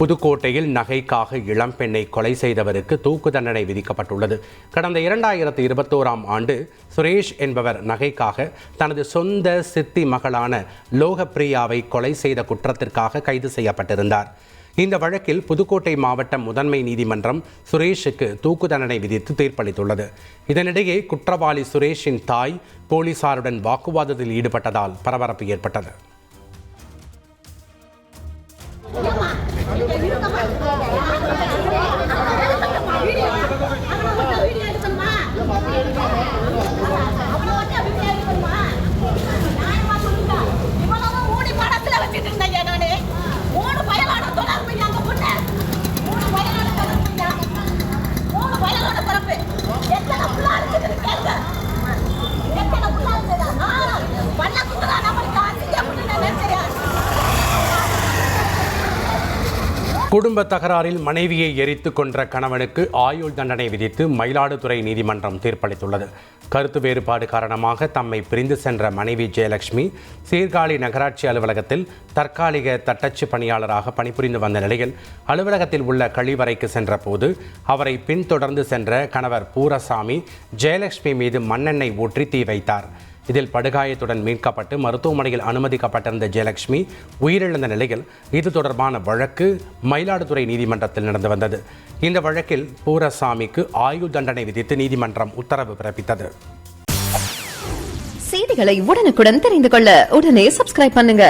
புதுக்கோட்டையில் நகைக்காக இளம்பெண்ணை கொலை செய்தவருக்கு தூக்கு தண்டனை விதிக்கப்பட்டுள்ளது. கடந்த இரண்டாயிரத்து இருபத்தோராம் ஆண்டு சுரேஷ் என்பவர் நகைக்காக தனது சொந்த சித்தி மகளான லோகப்பிரியாவை கொலை செய்த குற்றத்திற்காக கைது செய்யப்பட்டிருந்தார். இந்த வழக்கில் புதுக்கோட்டை மாவட்ட முதன்மை நீதிமன்றம் சுரேஷுக்கு தூக்கு தண்டனை விதித்து தீர்ப்பளித்துள்ளது. இதனிடையே குற்றவாளி சுரேஷின் தாய் போலீசாருடன் வாக்குவாதத்தில் ஈடுபட்டதால் பரபரப்பு ஏற்பட்டது. Valeu, tá குடும்ப தகராறில் மனைவியை எரித்து கொன்ற கணவனுக்கு ஆயுள் தண்டனை விதித்து மயிலாடுதுறை நீதிமன்றம் தீர்ப்பளித்துள்ளது. கருத்து வேறுபாடு காரணமாக தம்மை பிரிந்து சென்ற மனைவி ஜெயலட்சுமி சீர்காழி நகராட்சி அலுவலகத்தில் தற்காலிக தட்டச்சு பணியாளராக பணிபுரிந்து வந்த நிலையில் அலுவலகத்தில் உள்ள கழிவறைக்கு சென்றபோது அவரை பின்தொடர்ந்து சென்ற கணவர் பூரசாமி ஜெயலட்சுமி மீது மண்ணெண்ணெய் ஊற்றி தீ வைத்தார். இதில் படுகாயத்துடன் மீட்கப்பட்டு மருத்துவமனையில் அனுமதிக்கப்பட்டிருந்த ஜெயலட்சுமி உயிரிழந்த நிலையில் இது தொடர்பான வழக்கு மயிலாடுதுறை நீதிமன்றத்தில் நடந்து வந்தது. இந்த வழக்கில் பூரசாமிக்கு ஆயுள் தண்டனை விதித்து நீதிமன்றம் உத்தரவு பிறப்பித்தது. செய்திகளை உடனுக்குடன் தெரிந்து கொள்ள உடனே சப்ஸ்கிரைப் பண்ணுங்க.